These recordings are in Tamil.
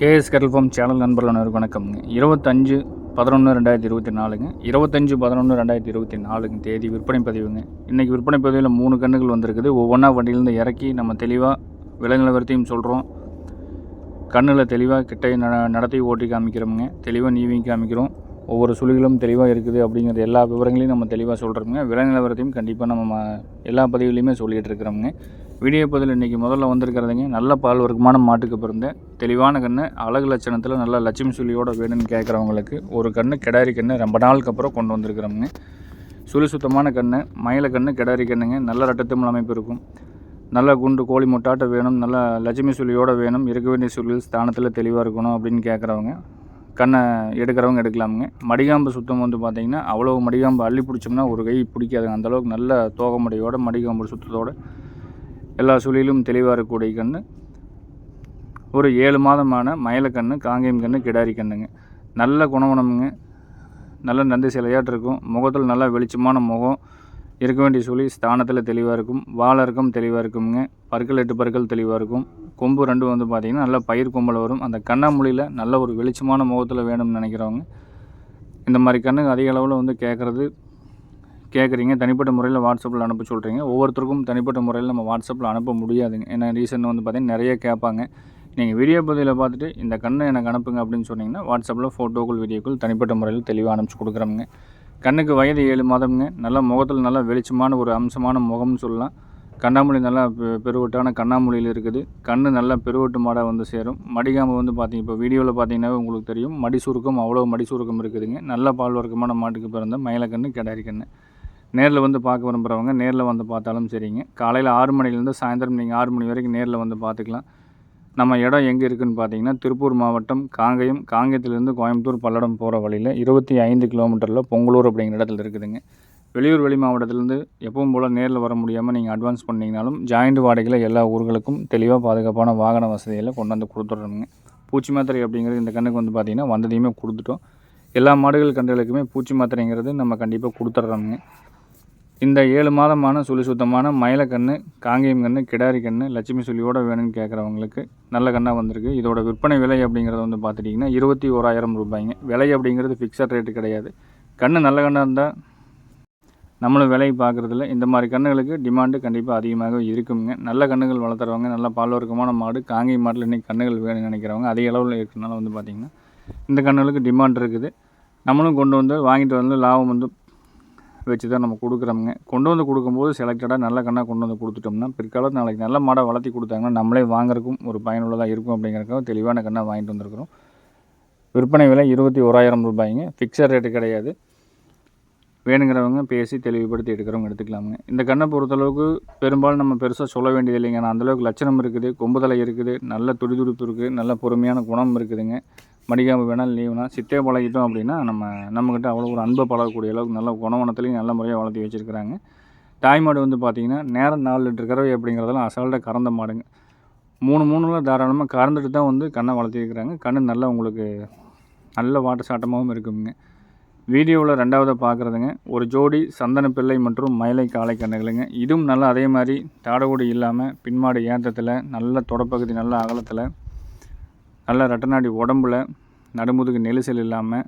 கேஎஸ் கடல் ஃபார்ம் சேனல் நண்பர்கள் அனைவருக்கும் வணக்கம்ங்க இருபத்தஞ்சு பதினொன்று ரெண்டாயிரத்தி இருபத்தி நாலுங்க. இருபத்தஞ்சு பதினொன்று ரெண்டாயிரத்தி இருபத்தி நாலுங்க தேதி விற்பனை பதிவுங்க. இன்றைக்கி விற்பனை பதிவில் மூணு கன்றுகள் வந்திருக்குது. ஒவ்வொன்றா வண்டியிலேருந்து இறக்கி நம்ம தெளிவாக விலை நிலவரத்தையும் சொல்கிறோம் கண்ணில் தெளிவாக கிட்டை ந நடத்தி ஓட்டி காமிக்கிறோமுங்க. தெளிவாக நீவியும் காமிக்கிறோம். ஒவ்வொரு சுழிகளும் தெளிவாக இருக்குது அப்படிங்கிற எல்லா விவரங்களையும் நம்ம தெளிவாக சொல்கிறோமுங்க விலை நிலவரத்தையும் கண்டிப்பாக நம்ம எல்லா பதிவுலையுமே சொல்லிகிட்டு இருக்கிறோமுங்க. வீடியோ பதில் இன்றைக்கி முதல்ல வந்திருக்கிறதுங்க நல்ல பால் வர்க்கமான மாட்டுக்கு பிறந்த தெளிவான கன்று அழகு லட்சணத்தில் நல்ல லட்சுமி சுழியோட வேணும்னு கேட்குறவங்களுக்கு ஒரு கன்று கிடாரி கன்று ரொம்ப நாளுக்கு அப்புறம் கொண்டு வந்திருக்கிறோமுங்க. சுழி சுத்தமான கன்று மயில கன்று கிடாரி கன்றுங்க நல்ல ரட்டத்தமிழ் அமைப்பு இருக்கும். நல்ல குண்டு கோழி முட்டாட்ட வேணும் நல்ல லட்சுமி சுழியோட வேணும் இருக்க வேண்டிய சுழில் ஸ்தானத்தில் தெளிவாக இருக்கணும் அப்படின்னு கேட்குறவங்க கண்ணை எடுக்கிறவங்க எடுக்கலாமுங்க. மடிகாம்பு சுத்தம் வந்து பார்த்திங்கன்னா அவ்வளோ மடிகாம்பு அள்ளி பிடிச்சோம்னா ஒரு கை பிடிக்காதுங்க. அந்தளவுக்கு நல்ல தோகமுடையோட மடிகாம்பு சுத்தத்தோடு எல்லா சூழலிலும் தெளிவாக இருக்கக்கூடிய கன்று ஒரு ஏழு மாதமான மயிலக்கண்ணு காங்கேயம் கண்ணு கிடாரி கண்ணுங்க. நல்ல குணவனமுங்க. நல்ல நந்தி சிலையாட்டு இருக்கும். முகத்தில் நல்ல வெளிச்சமான முகம். இருக்க வேண்டிய சூழி ஸ்தானத்தில் தெளிவாக இருக்கும். வாழறக்கம் தெளிவாக இருக்குங்க. பற்கள் எட்டு பற்கள் தெளிவாக இருக்கும். கொம்பு ரெண்டும் வந்து பார்த்திங்கன்னா நல்ல பயிர் கொம்பில் வரும். அந்த கண்ணாமொழியில் நல்ல ஒரு வெளிச்சமான முகத்தில் வேணும்னு நினைக்கிறவங்க. இந்த மாதிரி கண்ணுங்க அதிக அளவில் வந்து கேட்குறது கேட்குறீங்க தனிப்பட்ட முறையில் வாட்ஸ்அப்பில் அனுப்ப சொல்கிறீங்க ஒவ்வொருத்தருக்கும் தனிப்பட்ட முறையில் நம்ம வாட்ஸ்அப்பில் அனுப்ப முடியாதுங்க. ஏன்னா ரீசன் வந்து பார்த்திங்கன்னா நிறைய கேட்பாங்க. நீங்கள் வீடியோ பதிவில் பார்த்துட்டு இந்த கண்ணை எனக்கு அனுப்புங்க அப்படின்னு சொன்னீங்கன்னா வாட்ஸ்அப்பில் ஃபோட்டோக்கள் வீடியோக்கள் தனிப்பட்ட முறையில் தெளிவாக அனுப்பிச்சு கொடுக்குறோங்க கண்ணுக்கு வயது ஏழு மாதம்ங்க. நல்ல முகத்தில் நல்ல வெளிச்சமான ஒரு அம்சமான முகம்னு சொல்லலாம். கண்ணாமூலி நல்லா பெ- பெருவட்டான கண்ணாமூலியில் இருக்குது. கண்ணு நல்லா பெருவட்டு மாடாக வந்து சேரும். மடிகாம்பு வந்து பார்த்திங்க இப்போ வீடியோவில் பார்த்தீங்கன்னாவே உங்களுக்கு தெரியும். மடி சுருக்கம் அவ்வளோ மடி சுருக்கம் இருக்குதுங்க. நல்ல பால் வர்க்கமான மாட்டுக்கு பிறந்த மயிலக்கண்ணு கிடாரி கண்ணு. நேரில் வந்து பார்க்க விரும்புகிறவங்க நேரில் வந்து பார்த்தாலும் சரிங்க. காலையில் ஆறு மணிலேருந்து சாயந்தரம் நீங்கள் ஆறு மணி வரைக்கும் நேரில் வந்து பார்த்துக்கலாம். நம்ம இடம் எங்கே இருக்குதுன்னு பார்த்தீங்கன்னா திருப்பூர் மாவட்டம் காங்கயம் காங்கேயத்துலேருந்து கோயம்புத்தூர் பல்லடம் போகிற வழியில் இருபத்தி ஐந்து கிலோமீட்டரில் பொங்கலூர் அப்படிங்கிற இடத்துல இருக்குதுங்க. வெளியூர் வெளி மாவட்டத்திலேருந்து எப்பவும் போல் நேரில் வர முடியாமல் நீங்கள் அட்வான்ஸ் பண்ணிங்கனாலும் ஜாயிண்ட் வாடகையில் எல்லா ஊர்களுக்கும் தெளிவாக பாதுகாப்பான வாகன வசதிகளை கொண்டு வந்து கொடுத்துட்றோமுங்க பூச்சி மாத்திரை அப்படிங்கிறது இந்த கண்ணுக்கு வந்து பார்த்திங்கன்னா வந்ததையுமே கொடுத்துட்டோம். எல்லா மாடுகள் கன்றுகளுக்குமே பூச்சி மாத்திரைங்கிறது நம்ம கண்டிப்பாக கொடுத்துட்றோமுங்க இந்த ஏழு மாதமான சுழி சுத்தமான மயிலக்கண்ணு காங்கேயம் கண்ணு கிடாரி கண்ணு லட்சுமி சுழியோட வேணும்னு கேட்குறவங்களுக்கு நல்ல கண்ணாக வந்திருக்கு. இதோட விற்பனை விலை அப்படிங்கிறது வந்து பார்த்துட்டிங்கன்னா இருபத்தி ஓராயிரம் ரூபாய்ங்க. விலை அப்படிங்கிறது ஃபிக்ஸட் ரேட்டு கிடையாது. கண்ணு நல்ல கண்ணாக இருந்தால் நம்மளும் விலை பார்க்குறதில்ல இந்த மாதிரி கண்ணுகளுக்கு டிமாண்டு கண்டிப்பாக அதிகமாக இருக்குங்க. நல்ல கண்ணுகள் வளர்த்துறவங்க நல்ல பால்வர்க்கமான மாடு காங்கேயம் மாட்டில் இன்றைக்கி கண்ணுகள் வேணும்னு நினைக்கிறவங்க அதிக அளவில் இருக்கிறனால வந்து பார்த்திங்கன்னா இந்த கண்ணுகளுக்கு டிமாண்ட் இருக்குது. நம்மளும் கொண்டு வந்து வாங்கிட்டு வந்து லாபம் வந்து வச்சு தான் நம்ம கொடுக்குறோமுங்க. கொண்டு வந்து கொடுக்கும்போது செலக்டடாக நல்ல கண்ணாக கொண்டு வந்து கொடுத்துட்டோம்னா பிற்காலத்தில் நாளைக்கு நல்ல மாடை வளர்த்தி கொடுத்தாங்கன்னா நம்மளே வாங்குறதுக்கும் ஒரு பயனுள்ளதாக இருக்கும் அப்படிங்கிறக்காக தெளிவான கண்ணாக வாங்கிட்டு வந்திருக்கிறோம். விற்பனை விலை இருபத்தி ஓராயிரம் ரூபாய்ங்க. ஃபிக்ஸட் ரேட்டு கிடையாது. வேணுங்கிறவங்க பேசி தெளிவுபடுத்தி எடுக்கிறவங்க எடுத்துக்கலாமுங்க. இந்த கண்ணை பொறுத்தளவுக்கு பெரும்பாலும் நம்ம பெருசாக சொல்ல வேண்டியது இல்லைங்க. நான் அந்தளவுக்கு லட்சணம் இருக்குது கொம்புதலை இருக்குது நல்ல துடிதுடிப்பு இருக்குது நல்ல பொறுமையான குணம் இருக்குதுங்க. மடிக்காம்பு வேணால் லீவுனா சித்தே பழகிட்டோம் அப்படின்னா நம்ம நம்மக்கிட்ட அவ்வளோ ஒரு அன்பை பழகக்கூடிய அளவுக்கு நல்ல குணவனத்துலேயும் நல்ல முறையாக வளர்த்தி வச்சுருக்கிறாங்க. தாய் மாடு வந்து பார்த்திங்கன்னா நேரம் நாலு லிட்டர் கறவை அப்படிங்கிறதெல்லாம் அசால்ட்டாக கறந்த மாடுங்க. மூணு மூணுல தாராளமாக கறந்துட்டு தான் வந்து கண்ணை வளர்த்திருக்கிறாங்க கண் நல்லா உங்களுக்கு நல்ல வாட்டர் சாட்டமாகவும் இருக்குங்க. வீடியோவில் ரெண்டாவது பார்க்குறதுங்க ஒரு ஜோடி சந்தன பிள்ளை மற்றும் மயிலை காளை கண்ணுகளுங்க இதுவும் நல்லா அதே மாதிரி தாடகோடி இல்லாமல் பின்மாடு ஏற்றத்தில் நல்ல தொடப்பகுதி நல்ல அகலத்தில் நல்ல ரெட்டநாடி உடம்புல நடுமுதுகு நெரிசல் இல்லாமல்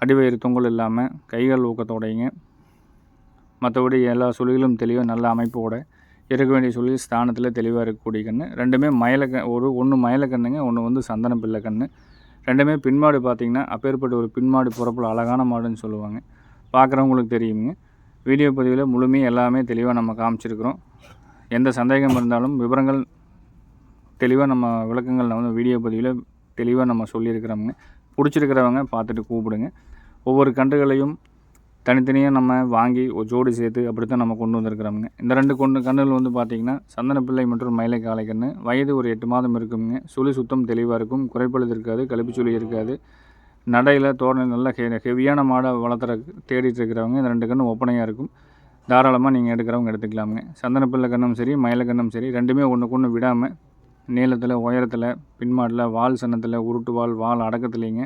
அடிவயிறு தொங்கல் இல்லாமல் கைகள் ஊக்கத்தோடையுங்க மற்றபடி எல்லா சுழிகளும் தெளிவாக நல்ல அமைப்போட இருக்க வேண்டிய சுழி ஸ்தானத்தில் தெளிவாக இருக்கக்கூடிய கன்று. ரெண்டுமே மயிலக்க ஒரு ஒன்று மயிலக்கண்ணுங்க ஒன்று வந்து சந்தன பிள்ளை கன்று. ரெண்டுமே பின்மாடு பார்த்தீங்கன்னா அப்பேற்பட்ட ஒரு பின்மாடு பிறப்பில் அழகான மாடுன்னு சொல்லுவாங்க. பார்க்குறவங்களுக்கு தெரியுங்க. வீடியோ பதிவில் முழுமையாக எல்லாமே தெளிவாக நம்ம காமிச்சிருக்கிறோம். எந்த சந்தேகம் இருந்தாலும் விவரங்கள் தெளிவாக நம்ம விளக்கங்கள் வந்து வீடியோ பதிவில் தெளிவாக நம்ம சொல்லியிருக்கிறோமுங்க. பிடிச்சிருக்கிறவங்க பார்த்துட்டு கூப்பிடுங்க. ஒவ்வொரு கன்றுகளையும் தனித்தனியாக நம்ம வாங்கி ஒரு ஜோடி சேர்த்து அப்படி தான் நம்ம கொண்டு வந்திருக்கிறோமுங்க. இந்த ரெண்டு கொண்டு கன்றுகள் வந்து பார்த்திங்கன்னா சந்தனப்பிள்ளை மற்றும் மயிலை காளை கன்று வயது ஒரு எட்டு மாதம் இருக்குங்க. சுழி சுத்தம் தெளிவாக இருக்கும். குறைப்பழுது இருக்காது கழிப்பு சுழி இருக்காது. நடையில் தோரணை நல்ல ஹெ ஹெவியான மாடை வளர்த்துற தேடிட்டு இருக்கிறவங்க இந்த ரெண்டு கன்றும் ஒப்பனையாக இருக்கும். தாராளமாக நீங்கள் எடுக்கிறவங்க எடுத்துக்கலாமுங்க. சந்தனப்பிள்ளை கண்ணும் சரி மயிலக்கண்ணும் சரி ரெண்டுமே ஒன்றுக்கு ஒன்று விடாமல் நீளத்தில் உயரத்தில் பின்மாட்டில் வால் சன்னத்தில் உருட்டு வால் வால் அடக்கத்துலேங்க.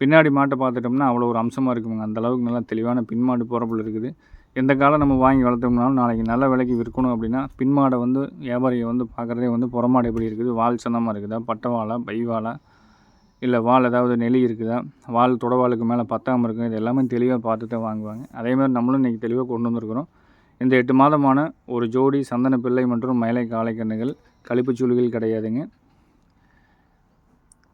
பின்னாடி மாட்டை பார்த்துட்டோம்னா அவ்வளோ ஒரு அம்சமாக இருக்குங்க. அந்த அளவுக்கு நல்லா தெளிவான பின்மாடு போகிறப்பில் இருக்குது. எந்த காலம் நம்ம வாங்கி வளர்த்தோம்னாலும் நாளைக்கு நல்ல விலைக்கு விற்கணும் அப்படின்னா பின் மாடை வந்து வியாபாரியை வந்து பார்க்குறதே வந்து புறமாடு எப்படி இருக்குது? வால் சந்தமாக இருக்குதா? பட்டை வாழா பை வாழா இல்லை வால் ஏதாவது நெளி இருக்குதா? வால் தொடவாளுக்கு மேலே பத்தாமல் இருக்கும் இது எல்லாமே தெளிவாக பார்த்து தான் வாங்குவாங்க. அதே மாதிரி நம்மளும் இன்றைக்கி தெளிவாக கொண்டு வந்திருக்கிறோம். இந்த எட்டு மாதமான ஒரு ஜோடி சந்தன பிள்ளை மற்றும் மயிலை காளைக்கண்ணுகள் கழிப்புச்சூழிகள் கிடையாதுங்க.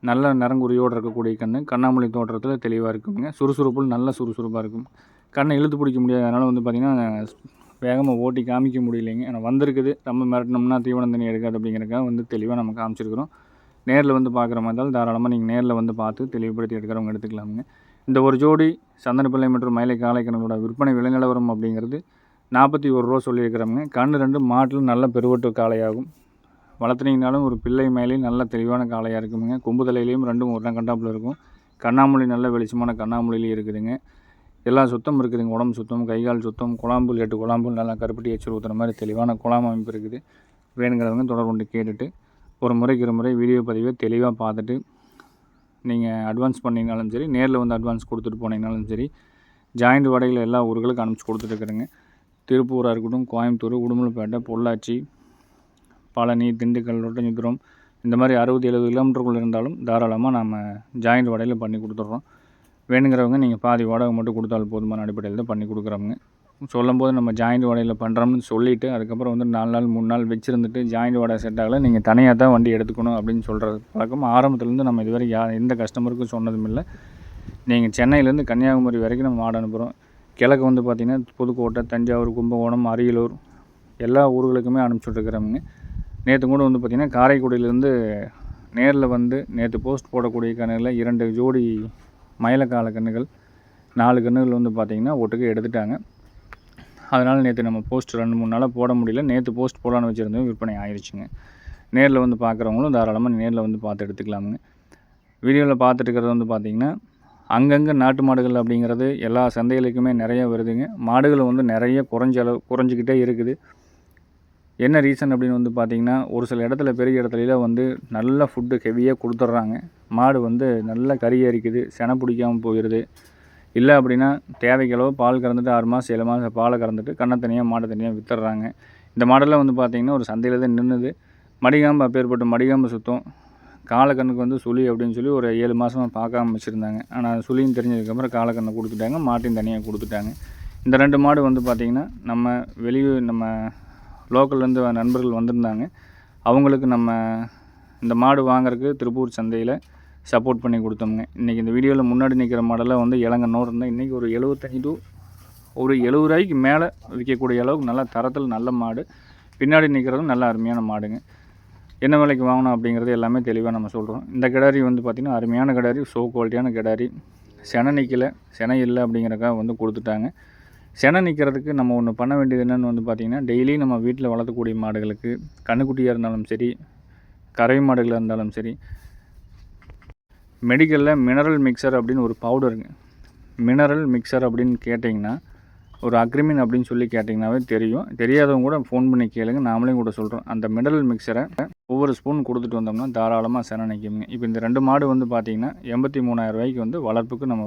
நல்ல நரங்குறியோடு இருக்கக்கூடிய கண் கண்ணாமூலி தோற்றத்தில் தெளிவாக இருக்குங்க. சுறுசுறுப்புள் நல்ல சுறுசுறுப்பாக இருக்கும். கண்ணை இழுத்து பிடிக்க முடியாது. அதனால் வந்து பார்த்திங்கன்னா வேகமாக ஓட்டி காமிக்க முடியலைங்க. ஆனால் வந்திருக்குது. நம்ம மிரட்டினோம்னா தீவனம் தண்ணி எடுக்காது அப்படிங்கிறக்காக வந்து தெளிவாக நம்ம காமிச்சிருக்கிறோம். நேரில் வந்து பார்க்குற மாதிரி இருந்தாலும் தாராளமாக நீங்கள் நேரில் வந்து பார்த்து தெளிவுபடுத்தி எடுக்கிறவங்க எடுத்துக்கலாமுங்க. இந்த ஒரு ஜோடி சந்தனப்பிள்ளை மற்றும் மயிலை காலைக்கணங்களோட விற்பனை விலை நிலவரம் அப்படிங்கிறது நாற்பத்தி ஒரு ரூபா சொல்லியிருக்கிறோங்க கண் ரெண்டு மாட்டில் நல்ல பெருவட்டு காளையாகும். வளர்த்துனீங்கனாலும் ஒரு பிள்ளை மேலேயும் நல்ல தெளிவான காளையாக இருக்குமுங்க கொம்பு தலையிலையும் ரெண்டும் ஒரு கண்டாப்பில் இருக்கும். கண்ணாமூலி நல்ல வெளிச்சமான கண்ணாமூலிலையும் இருக்குதுங்க. எல்லா சுத்தம் இருக்குதுங்க. உடம்பு சுத்தம் கை கால் சுத்தம் குழாம்புல் எட்டு குழாம்புல் நல்லா கருப்பட்டி எச்சல் ஊற்றுற மாதிரி தெளிவான குழாம் அமைப்பு இருக்குது. வேணுங்கிறவங்க தொடர்பு கொண்டு கேட்டுட்டு ஒரு முறைக்கு ஒரு முறை வீடியோ பதிவை தெளிவாக பார்த்துட்டு நீங்கள் அட்வான்ஸ் பண்ணிங்கனாலும் சரி நேரில் வந்து அட்வான்ஸ் கொடுத்துட்டு போனீங்கனாலும் சரி ஜாயிண்ட் வடையில் எல்லா ஊர்களுக்கும் அனுப்பிச்சி கொடுத்துட்டுருக்குறேங்க திருப்பூராக இருக்கட்டும் கோயம்புத்தூர் உடுமலைப்பேட்டை பொள்ளாச்சி பழனி திண்டுக்கல் ஒட்டஞ்சத்திரம் இந்த மாதிரி அறுபது எழுபது கிலோமீட்டருக்குள்ளே இருந்தாலும் தாராளமாக நம்ம ஜாயிண்ட் வாடகையில் பண்ணி கொடுத்துட்றோம். வேணுங்கிறவங்க நீங்கள் பாதி வாடகை மட்டும் கொடுத்தாலும் போதுமான அடிப்படையில் தான் பண்ணி சொல்லும் சொல்லும்போது நம்ம ஜாயிண்ட் வாடகையில் பண்ணுறோம்னு சொல்லிவிட்டு அதுக்கப்புறம் வந்து நாலு நாள் மூணு நாள் வச்சுருந்துட்டு ஜாயிண்ட் வாடகை செட் ஆகலை நீங்கள் தனியாக தான் வண்டி எடுத்துக்கணும் அப்படின்னு சொல்கிறது பழக்கம் ஆரம்பத்துலேருந்து நம்ம இதுவரை யா எந்த கஸ்டமருக்கும் சொன்னதும் இல்லை. நீங்கள் சென்னையிலேருந்து கன்னியாகுமரி வரைக்கும் நம்ம மாடு அனுப்புகிறோம் கிழக்கு வந்து பார்த்திங்கன்னா புதுக்கோட்டை தஞ்சாவூர் கும்பகோணம் அரியலூர் எல்லா ஊர்களுக்குமே அனுப்பிச்சுட்ருக்குறவங்க நேற்று கூட வந்து பார்த்திங்கன்னா காரைக்குடியிலேருந்து நேரில் வந்து நேற்று போஸ்ட் போடக்கூடிய கண்ணுகளில் இரண்டு ஜோடி மயிலக்கால கண்ணுகள் நாலு கண்ணுகள் வந்து பார்த்திங்கன்னா ஒட்டுக்கு எடுத்துட்டாங்க. அதனால் நேற்று நம்ம போஸ்ட் ரெண்டு மூணு நாளாக போட முடியல. நேற்று போஸ்ட் போடலான்னு வச்சுருந்தோம் விற்பனை ஆயிடுச்சுங்க நேரில் வந்து பார்க்குறவங்களும் தாராளமாக நேரில் வந்து பார்த்து எடுத்துக்கலாமுங்க. வீடியோவில் பார்த்துட்டு இருக்கிறது வந்து பார்த்திங்கன்னா அங்கங்கே நாட்டு மாடுகள் அப்படிங்கிறது எல்லா சந்தைகளுக்குமே நிறைய வருதுங்க. மாடுகள் வந்து நிறைய குறைஞ்ச அளவு குறைஞ்சிக்கிட்டே இருக்குது. என்ன ரீசன் அப்படின்னு வந்து பார்த்திங்கன்னா ஒரு சில இடத்துல பெரிய இடத்துல வந்து நல்ல ஃபுட்டு ஹெவியாக கொடுத்துட்றாங்க. மாடு வந்து நல்ல கறி அரிக்குது செனை பிடிக்காமல் போயிடுது இல்லை அப்படின்னா தேவைக்களவு பால் கறந்துட்டு ஆறு மாதம் ஏழு மாதம் பாலை கறந்துட்டு கண்ணை தனியாக மாட்டை தனியாக விற்றுறாங்க இந்த மாடெல்லாம் வந்து பார்த்திங்கன்னா ஒரு சந்தையில் தான் நின்றுது மடிகாம்பு அப்பேற்பட்ட மடிகாம்பு சுத்தம். காலக்கண்ணுக்கு வந்து சுழி அப்படின்னு சொல்லி ஒரு ஏழு மாதமாக பார்க்காம வச்சுருந்தாங்க. ஆனால் சுழின்னு தெரிஞ்சதுக்கப்புறம் காலக்கண்ணை கொடுத்துட்டாங்க மாட்டையும் தனியாக கொடுத்துட்டாங்க. இந்த ரெண்டு மாடு வந்து பார்த்திங்கன்னா நம்ம வெளியூர் நம்ம லோக்கல்லேருந்து நண்பர்கள் வந்திருந்தாங்க. அவங்களுக்கு நம்ம இந்த மாடு வாங்குறதுக்கு திருப்பூர் சந்தையில் சப்போர்ட் பண்ணி கொடுத்தோம்ங்க. இன்றைக்கி இந்த வீடியோவில் முன்னாடி நிற்கிற மாடெல்லாம் வந்து இளங்கன்னோடு இருந்தால் இன்றைக்கி ஒரு எழுபத்தஞ்சு டு ஒரு எழுபது ரூபாய்க்கு மேலே விற்கக்கூடிய அளவுக்கு நல்ல தரத்தில் நல்ல மாடு. பின்னாடி நிற்கிறதும் நல்ல அருமையான மாடுங்க. என்ன விலைக்கு வாங்கணும் அப்படிங்கிறது எல்லாமே தெளிவாக நம்ம சொல்கிறோம் இந்த கிடாரி வந்து பார்த்திங்கன்னா அருமையான கிடாரி ஷோ குவாலிட்டியான கிடாரி. செனை நிற்கலை செனை இல்லை அப்படிங்கிறக்காக வந்து கொடுத்துட்டாங்க. செனை நிற்கிறதுக்கு நம்ம ஒன்று பண்ண வேண்டியது என்னென்னு வந்து பார்த்திங்கன்னா டெய்லி நம்ம வீட்டில் வளர்த்தக்கூடிய மாடுகளுக்கு கண்ணுக்குட்டியாக இருந்தாலும் சரி கறவை மாடுகளாக இருந்தாலும் சரி மெடிக்கலில் மினரல் மிக்சர் அப்படின்னு ஒரு பவுடருங்க மினரல் மிக்சர் அப்படின்னு கேட்டிங்கன்னா ஒரு அக்ரிமின் அப்படின்னு சொல்லி கேட்டிங்கனாவே தெரியும். தெரியாதவங்க கூட ஃபோன் பண்ணி கேளுங்க. நாமளையும் கூட சொல்கிறோம் அந்த மினரல் மிக்சரை ஒவ்வொரு ஸ்பூன் கொடுத்துட்டு வந்தோம்னா தாராளமாக செனை நிற்குங்க இப்போ இந்த ரெண்டு மாடு வந்து பார்த்திங்கன்னா எண்பத்தி மூணாயிரம் ரூபாய்க்கு வந்து வளர்ப்புக்கு நம்ம